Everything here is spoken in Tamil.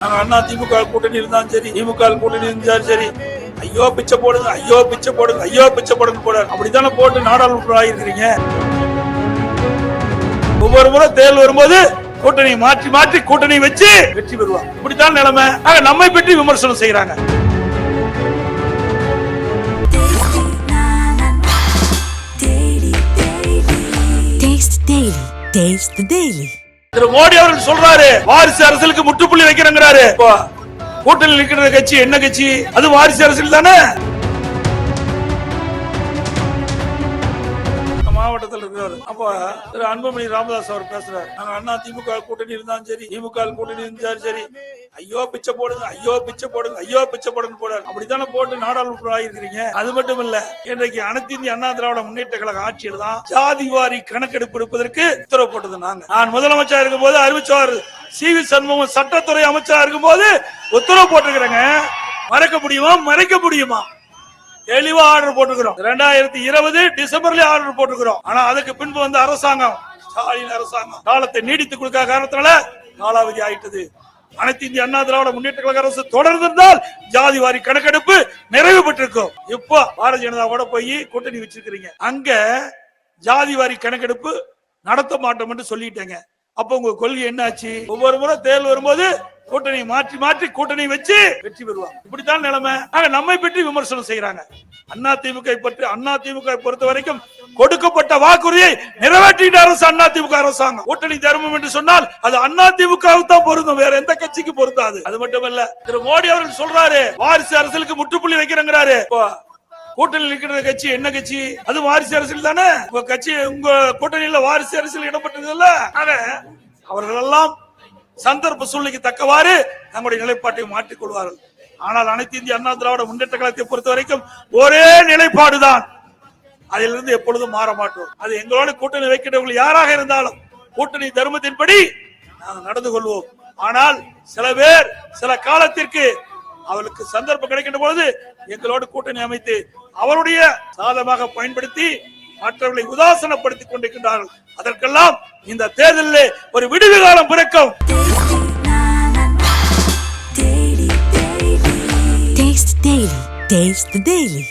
அண்ணா திமுக கூட்டணி இருந்தாலும் சரி திமுக கூட்டணி இருந்தாலும் சரி ஐயோ பிச்சை போடுங்க ஐயோ பிச்சை போடுங்க ஐயோ பிச்சை போடுங்க போட அப்படித்தானே போட்டு நாடாளுமன்றம் ஆகிருக்கிறீங்க ஒவ்வொரு முறை தேர்தல் வரும்போது கூட்டணி மாற்றி மாற்றி கூட்டணி வச்சு வெற்றி பெறுவாங்க. இப்படித்தான் நிலைமை. ஆக நம்மை பற்றி விமர்சனம் செய்யறாங்க Taste the Daily. திரு மோடி அவர்கள் சொல்றாரு வாரிசு அரசுக்கு முற்றுப்புள்ளி வைக்கிறேங்கிறாரு. கூட்டணி நிற்கிற கட்சி என்ன கட்சி? அது வாரிசு அரசியல் தானே? மாவட்டத்தில் இருக்கிறாரு அப்ப திரு அன்புமணி ராமதாஸ் அவர் பேசுறாரு. நாங்க அண்ணா திமுக கூட்டணி இருந்தாலும் சரி திமுக கூட்டணி இருந்தாலும் சரி ஐயோ பிச்சை போடுங்க ஐயோ பிச்சை போடுங்க ஐயோ பிச்சை போடுங்க போடாரு அப்படித்தானே போட்டு நாடாளுமன்றம் ஆகிருக்கிறீங்க அது மட்டும் இல்ல இன்றைக்கு அனைத்து இந்திய அண்ணா திராவிட முன்னேற்ற கழக ஆட்சியில் தான் ஜாதி வாரி கணக்கெடுப்பு எடுப்பதற்கு உத்தரவு போட்டது நாங்க. நான் முதலமைச்சர் இருக்கும் போது அறிவிச்சார். சி வி சண்முகம் சட்டத்துறை அமைச்சரா இருக்கும் போது உத்தரவு போட்டிருக்கிறேங்க. மறைக்க முடியுமா? மறைக்க முடியுமா? தெளிவா ஆர்டர் போட்டுக்கிறோம். ரெண்டாயிரத்தி இருபது டிசம்பர்ல ஆர்டர் போட்டுக்கிறோம். ஆனா அதுக்கு பின்பு வந்து அரசாங்கம் ஸ்டாலின் அரசாங்கம் காலத்தை நீடித்து கொடுக்காத காரணத்தினால காலாவதி ஆயிட்டது. அனைத்து இந்திய அண்ணா திராவிட முன்னேற்ற கழக அரசு தொடர்ந்திருந்தால் ஜாதி வாரி கணக்கெடுப்பு நிறைவு பெற்றிருக்கும். இப்போ பாரதிய ஜனதாவோட போய் கூட்டணி வச்சிருக்கிறீங்க. அங்க ஜாதி வாரி கணக்கெடுப்பு நடத்த மாட்டோம் என்று சொல்லிட்டேங்க. அப்ப உங்க கொள்கை என்னாச்சு? ஒவ்வொரு முறை தேர்தல் வரும்போது கூட்டணி மாற்றி மாற்றி கூட்டணி வச்சு வெற்றி பெறுவாங்க. இப்படித்தான் நிலைமை. ஆக நம்மை பற்றி விமர்சனம் செய்யறாங்க அண்ணா திமுக பற்றி அண்ணா திமுக பொறுத்த வரைக்கும் கொடுக்கப்பட்ட வாக்குறுதியை நிறைவேற்றிட்ட அரசு அண்ணா திமுக அரசாங்கம். கூட்டணி தர்மம் என்று சொன்னால் அது அண்ணா திமுகவுக்கு தான் பொருந்தும். வேற எந்த கட்சிக்கு பொருந்தாது. அது மட்டுமல்ல திரு மோடி அவர்கள் சொல்றாரு வாரிசு அரசியலுக்கு முற்றுப்புள்ளி வைக்கிறேங்கிறாரு. கூட்டணியில் இருக்கிற கட்சி என்ன கட்சி? அது வாரிசு அரசியல் தானே? உங்க கட்சி உங்க கூட்டணியில வாரிசு அரசியல் இடம்பெற்றது இல்ல அவர்கள் எல்லாம் சந்தர்ப்ப சூழ்நிலைக்கு தக்கவாறு தங்களுடைய நிலைப்பாட்டை மாற்றிக் கொள்வார்கள். ஆனால் அனைத்து இந்திய அண்ணா திராவிட முன்னேற்ற கழகத்தை பொறுத்த வரைக்கும் ஒரே நிலைப்பாடுதான். அதிலிருந்து எப்பொழுதும் மாற மாட்டோம். அது எங்களோட கூட்டணி வைக்கிறவர்கள் யாராக இருந்தாலும் கூட்டணி தர்மத்தின்படி நாங்கள் நடந்து கொள்வோம். ஆனால் சில பேர் சில காலத்திற்கு அவளுக்கு சந்தர்ப்பம் கிடைக்கின்ற பொழுது எங்களோடு கூட்டணி அமைத்து அவருடைய சாதமாக பயன்படுத்தி மற்றவர்களை உதாசனப்படுத்திக் கொண்டிருக்கின்றார்கள் அதற்கெல்லாம் இந்த தேர்தலில் ஒரு விடுதி காலம் பிறக்கும் Taste.